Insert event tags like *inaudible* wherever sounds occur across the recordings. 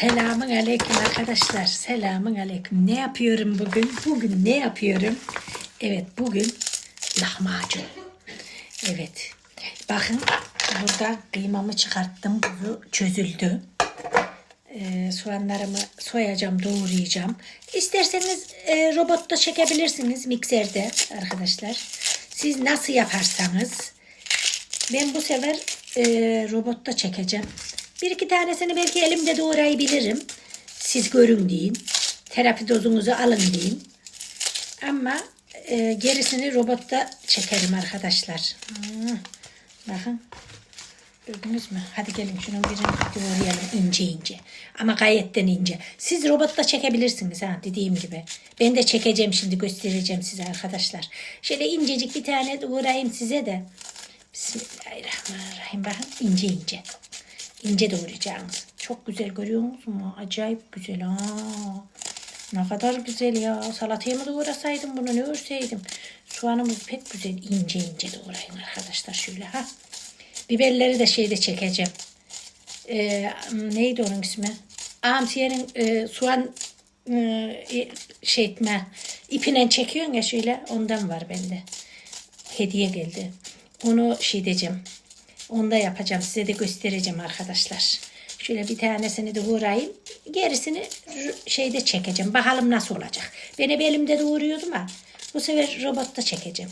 Selamun aleyküm arkadaşlar. Selamun aleyküm. Ne yapıyorum bugün? Bugün ne yapıyorum? Evet bugün lahmacun. Evet. Bakın burada kıymamı çıkarttım. Bu çözüldü. Ee, soğanlarımı soyacağım, doğrayacağım. İsterseniz e, robotta çekebilirsiniz mikserde arkadaşlar. Siz nasıl yaparsanız. Ben bu sefer e, robotta çekeceğim. Bir iki tanesini belki elimde doğrayabilirim. Siz görün deyin. Terapi dozunuzu alın deyin. Ama e, gerisini robotta çekerim arkadaşlar. Hmm, Bakın. Gördünüz mü? Hadi gelin şunu birini doğrayalım ince ince. Ama gayetten ince. Siz robotta çekebilirsiniz ha dediğim gibi. Ben de çekeceğim şimdi göstereceğim size arkadaşlar. Şöyle incecik bir tane doğrayayım size de. Bismillahirrahmanirrahim. Bakın ince ince. İnce doğrayacağınız. Çok güzel görüyor musunuz mu? Acayip güzel ha. Ne kadar güzel ya. Salataya mı doğrasaydım bunu ne örseydim. Soğanımız pek güzel ince ince doğrayın arkadaşlar şöyle ha. Biberleri de şeyde çekeceğim. Ee, neydi onun ismi? Amsiye'nin e, soğan e, şey etme ipinen çekiyorsun ya şöyle ondan var bende. Hediye geldi. Onu şey diyeceğim. Onda yapacağım. Size de göstereceğim arkadaşlar. Şöyle bir tanesini de vurayım. Gerisini şeyde çekeceğim. Bakalım nasıl olacak. Ben hep elimde doğruyordum ha. Bu sefer robotta çekeceğim.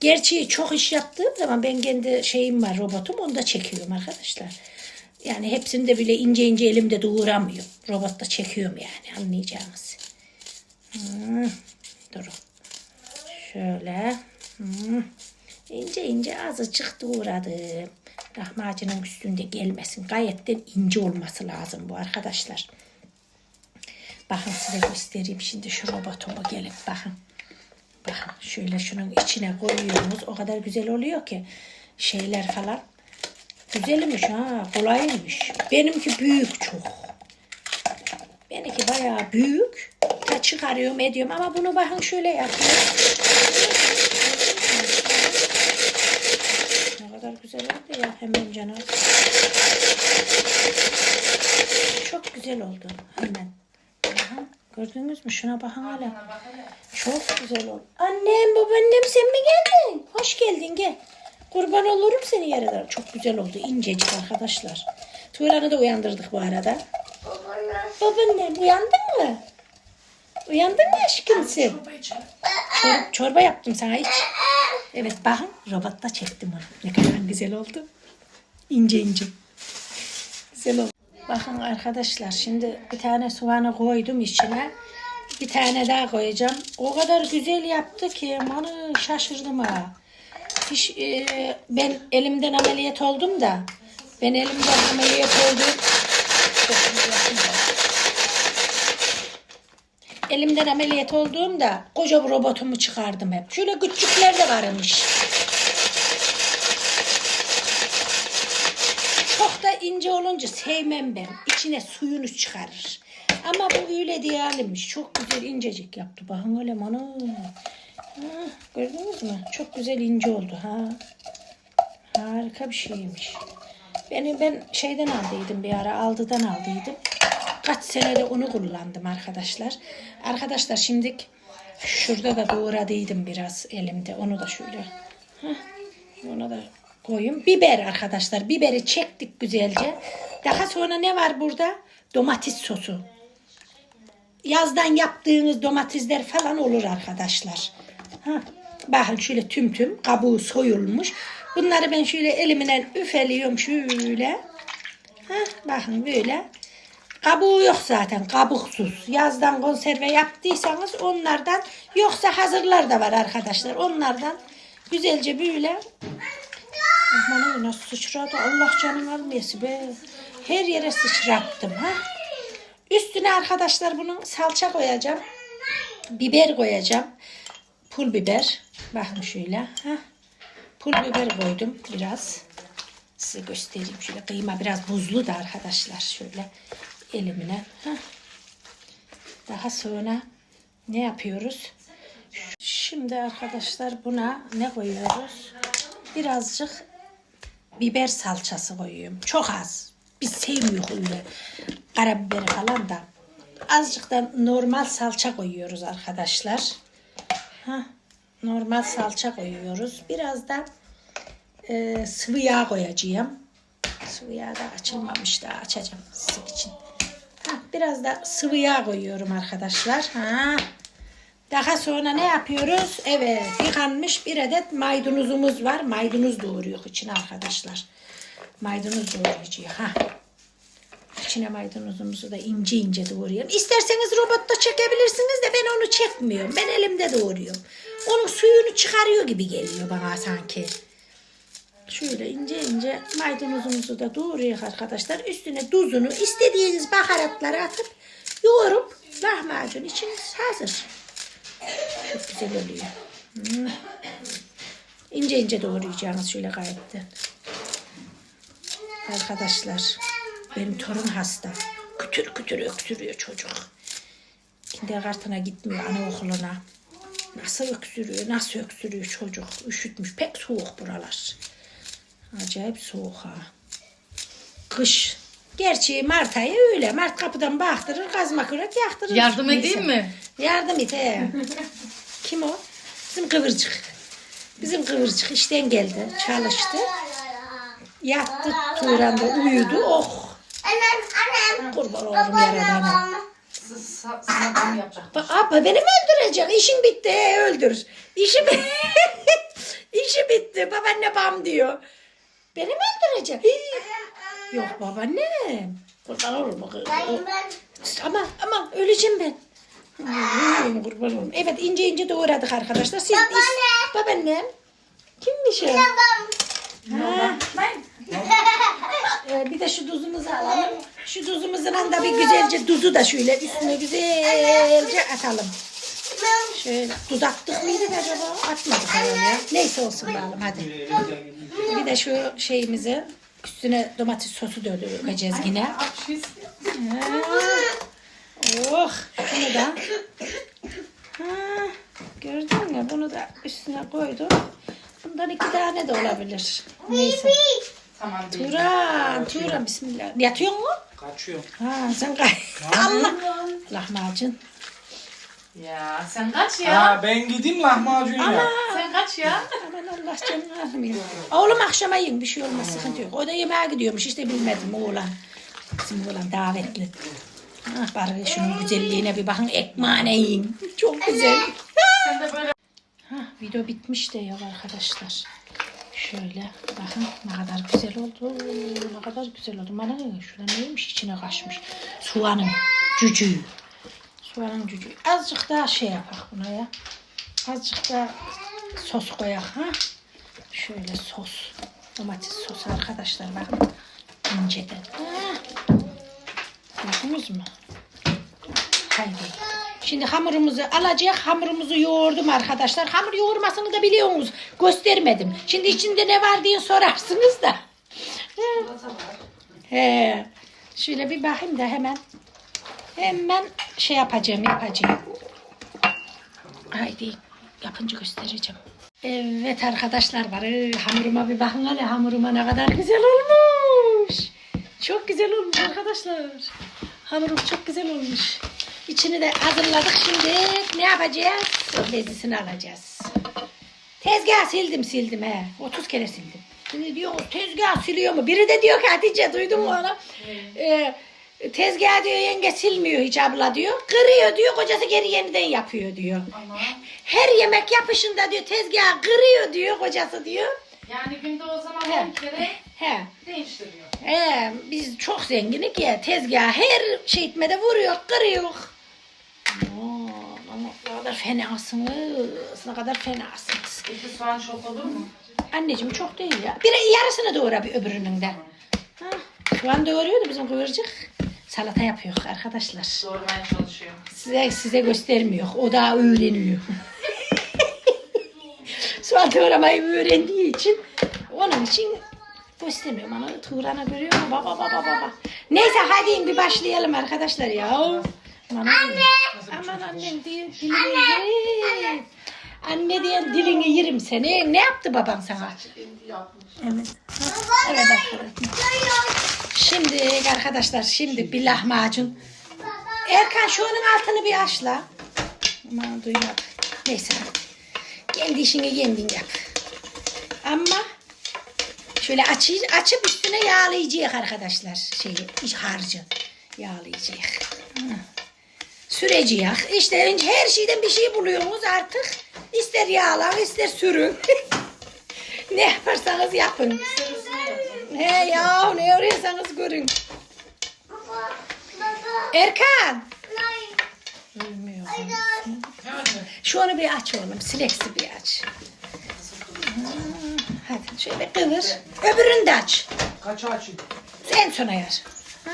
Gerçi çok iş yaptığım zaman ben kendi şeyim var robotum onu da çekiyorum arkadaşlar. Yani hepsini de bile ince ince elimde doğuramıyorum. Robotta çekiyorum yani anlayacağınız. Hmm, durun. Şöyle. Hmm. İnce ince azıcık doğradım. Lahmacunun üstünde gelmesin. Gayetten ince olması lazım bu arkadaşlar. Bakın size göstereyim şimdi şu robotumu gelip bakın. Bakın şöyle şunun içine koyuyorsunuz. O kadar güzel oluyor ki şeyler falan. Güzelmiş ha kolaymış. Benimki büyük çok. Benimki bayağı büyük. Ta çıkarıyorum ediyorum ama bunu bakın şöyle yapıyorum. Ne kadar güzel hemen canım. Çok güzel oldu hemen. Aha, gördünüz mü? Şuna bakın hala. Çok güzel oldu. Annem babaannem sen mi geldin? Hoş geldin gel. Kurban olurum seni yerden. Çok güzel oldu. incecik arkadaşlar. Tuğran'ı da uyandırdık bu arada. Babaannem uyandın mı? Uyandın mı aşkım sen? Çor- çorba yaptım sana hiç. Evet bakın robotta çektim onu. Ne kadar güzel oldu. İnce ince. Güzel oldu. Bakın arkadaşlar şimdi bir tane soğanı koydum içine. Bir tane daha koyacağım. O kadar güzel yaptı ki amanı şaşırdım ha. Hiç, e, ben elimden ameliyat oldum da ben elimden ameliyat oldum. Elimden ameliyat olduğumda koca bir robotumu çıkardım hep. Şöyle küçükler de varmış. Çok da ince olunca sevmem ben. İçine suyunu çıkarır. Ama bu öyle değilmiş. Çok güzel incecik yaptı. Bakın öyle manı. Ha, gördünüz mü? Çok güzel ince oldu. ha. Harika bir şeymiş. Beni ben şeyden aldıydım bir ara aldıdan aldıydım. Kaç senede onu kullandım arkadaşlar. Arkadaşlar şimdi şurada da doğradıydım biraz elimde. Onu da şöyle. Heh, onu da koyayım. Biber arkadaşlar. Biberi çektik güzelce. Daha sonra ne var burada? Domates sosu. Yazdan yaptığınız domatesler falan olur arkadaşlar. Ha, bakın şöyle tüm tüm kabuğu soyulmuş. Bunları ben şöyle elimle üfeliyorum şöyle. Ha, bakın böyle. Kabuğu yok zaten kabuksuz. Yazdan konserve yaptıysanız onlardan yoksa hazırlar da var arkadaşlar. Onlardan güzelce böyle Aman nasıl sıçradı Allah canını almayası be. Her yere sıçrattım ha. Üstüne arkadaşlar bunun salça koyacağım. Biber koyacağım. Pul biber. Bakın şöyle. Ha. Pul biber koydum biraz. Size göstereyim şöyle. Kıyma biraz buzlu da arkadaşlar. Şöyle elimine. Ha. Daha sonra ne yapıyoruz? Şimdi arkadaşlar buna ne koyuyoruz? Birazcık biber salçası koyuyorum. Çok az. Biz sevmiyoruz öyle. Karabiberi falan da. Azıcık da normal salça koyuyoruz arkadaşlar. Ha, normal salça koyuyoruz. Biraz da e, sıvı yağ koyacağım. Sıvı yağ da açılmamış daha açacağım sizin için. Ha, biraz da sıvı yağ koyuyorum arkadaşlar. Ha. Daha sonra ne yapıyoruz? Evet yıkanmış bir adet maydanozumuz var. Maydanoz doğruyor için arkadaşlar. Maydanoz doğrayacağız. Ha. İçine maydanozumuzu da ince ince doğrayalım. İsterseniz robotta çekebilirsiniz de ben onu çekmiyorum. Ben elimde doğruyorum. Onun suyunu çıkarıyor gibi geliyor bana sanki. Şöyle ince ince maydanozumuzu da doğruyoruz arkadaşlar. Üstüne tuzunu istediğiniz baharatları atıp yoğurup lahmacun içiniz hazır. Çok güzel oluyor. Hmm. İnce ince doğrayacağınız şöyle gayetten. Arkadaşlar benim torun hasta. Kütür kütür öksürüyor çocuk. Kindergarten'a gitmiyor anaokuluna. Nasıl öksürüyor, nasıl öksürüyor çocuk. Üşütmüş. Pek soğuk buralar. Acayip soğuk ha. Kış. Gerçi Mart ayı öyle. Mart kapıdan baktırır, kazma kürek yaktırır. Yardım Neyse. edeyim mi? Yardım et he. *laughs* Kim o? Bizim kıvırcık. Bizim kıvırcık işten geldi. Çalıştı. Yattı Turan'da uyudu. Oh. Kurban olurum yaradana. Sana mı yapacak? Bak abla beni mi öldürecek? İşin bitti. He, öldür. İşim *laughs* İşi bitti. Babaanne bam diyor. Beni mi öldürecek? Yok babaannem. Kurban olurum. Ama ama öleceğim ben. Kurban olurum. Evet ince ince doğradık arkadaşlar. Siz is- babaannem. Kimmiş o? Ha. Ee, bir de şu tuzumuzu alalım. Şu tuzumuzun da bir güzelce tuzu da şöyle üstüne güzelce atalım. Şöyle tuz attık mıydı acaba? Atmadık herhalde ya. Neyse olsun bakalım hadi. Bir de şu şeyimizi üstüne domates sosu dökeceğiz yine. Ha. Oh şunu da. Ha, gördün mü? Bunu da üstüne koydum. Bundan iki tane de olabilir. Neyse. Tamam değil. Turan, Turan bismillah. Yatıyor mu? Kaçıyor. Ha sen kay. Allah. Lahmacun. Ya sen kaç ya? Ha ben gideyim lahmacun ya. Sen kaç ya? Aman Allah canını almayayım. Oğlum akşama yiyin bir şey olmaz sıkıntı yok. O da yemeğe gidiyormuş işte bilmedim oğlan. Bizim oğlan davetli. Bari şunun güzelliğine bir bakın ekmeğine yiyin. Çok güzel. Sen de böyle Ha, video bitmiş de ya arkadaşlar. Şöyle bakın ne kadar güzel oldu. Ne kadar güzel oldu. Bana ne? Şurada neymiş içine kaçmış. Soğanın cücüğü. Soğanın cücüğü. Azıcık daha şey yapak buna ya. Azıcık daha sos koyak ha. Şöyle sos. Domates sosu arkadaşlar bakın. İnceden. Ha. Gördünüz mü? Haydi. Şimdi hamurumuzu alacak. Hamurumuzu yoğurdum arkadaşlar. Hamur yoğurmasını da biliyorsunuz. Göstermedim. Şimdi içinde ne var diye sorarsınız da. He. Şöyle bir bakayım da hemen. Hemen şey yapacağım yapacağım. Haydi yapınca göstereceğim. Evet arkadaşlar var. Ee, Hamuruma bir bakın hele hamuruma ne kadar güzel olmuş. Çok güzel olmuş arkadaşlar. Hamurum çok güzel olmuş. İçini de hazırladık şimdi. Ne yapacağız? Bezisini alacağız. Tezgah sildim sildim he. 30 kere sildim. Şimdi diyor tezgah siliyor mu? Biri de diyor ki Hatice duydun mu onu? Ee, tezgah diyor yenge silmiyor hiç abla diyor. Kırıyor diyor kocası geri yeniden yapıyor diyor. ama Her yemek yapışında diyor tezgah kırıyor diyor kocası diyor. Yani günde o zaman He. 10 kere He. değiştiriyor. He, biz çok zenginik ya tezgah her şey etmede vuruyor, kırıyor. Ama ne kadar fenasınız, ne kadar fenasınız. İki soğan çok olur mu? Anneciğim çok değil ya. Bir yarısını doğra bir öbürünün de. Ha, şu an doğruyordu bizim kıvırcık. Salata yapıyor arkadaşlar. Doğurmaya çalışıyor. Size size göstermiyor. O daha öğreniyor. Soğan doğramayı öğrendiği için onun için göstermiyorum. Ama Turan'a görüyor mu? Baba baba baba. Neyse hadi bir başlayalım arkadaşlar ya. Aman anne. Aman annem diye dilini yerim. Anne diyen dilini yerim seni. Ne yaptı baban sana? Evet. Evet arkadaşlar. Şimdi arkadaşlar şimdi bir lahmacun. Erkan şu onun altını bir açla. Aman duymadı. Neyse hadi. Kendi işini kendin yap. Ama şöyle açı, açıp üstüne yağlayacak arkadaşlar. Şeyi, harcı yağlayacak. Süreceğiz. İşte önce her şeyden bir şey buluyorsunuz artık. İster yağlan ister sürün. *laughs* ne yaparsanız yapın. He ya ne arıyorsanız görün. Erkan. Bilmiyorum. Şu onu bir aç oğlum. Sileksi bir aç. Hmm, Hadi şöyle kıvır. Öbürünü de aç. Kaç açın? En sona. Ha.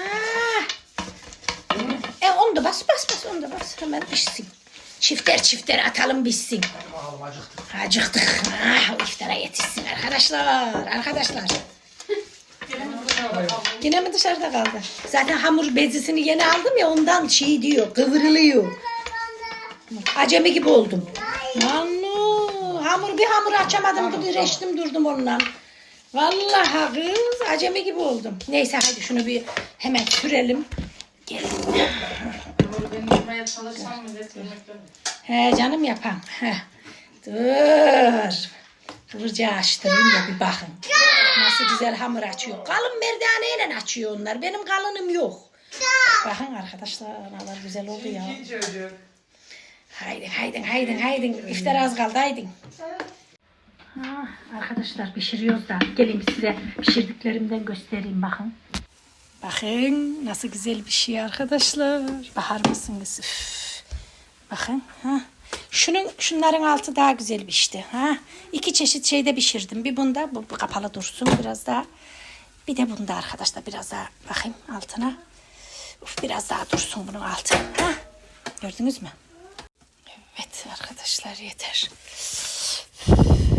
E onu da bas bas bas onu da bas. Hemen pişsin. Çifter çifter atalım bitsin. Bakalım acıktık. Acıktık. Ah, iftara yetişsin arkadaşlar. Arkadaşlar. Yine mi dışarıda kaldı? Zaten hamur bezisini yeni aldım ya ondan şey diyor kıvrılıyor. Acemi gibi oldum. Manu hamur bir hamur açamadım bu direştim durdum onunla. Vallahi kız acemi gibi oldum. Neyse hadi şunu bir hemen sürelim. Gelin. Böyle ben yapmaya çalışsam millet. He canım yapan. He. Dur. Kıvırcığı açtırayım da bir bakın. Nasıl güzel hamur açıyor. Kalın merdaneyle açıyor onlar. Benim kalınım yok. Bakın arkadaşlar analar güzel oldu ya. İki çocuk. Haydi haydi haydi haydi. İftar az kaldı haydi. Ha, arkadaşlar pişiriyoruz da gelin size pişirdiklerimden göstereyim bakın. Bakın nasıl güzel bir şey arkadaşlar. Bahar mısınız? Üf. Bakın ha. Şunun şunların altı daha güzel pişti ha. İki çeşit şeyde pişirdim. Bir bunda bu, bu kapalı dursun biraz daha. Bir de bunda arkadaşlar biraz daha bakayım altına. Uf, biraz daha dursun bunun altı. Ha. Gördünüz mü? Evet arkadaşlar yeter.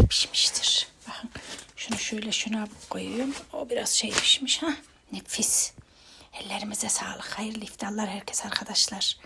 Pişmiştir. Bakın şunu şöyle şuna koyuyorum. O biraz şey pişmiş ha. Nefis. Ellerimize sağlık. Hayırlı iftarlar herkes arkadaşlar.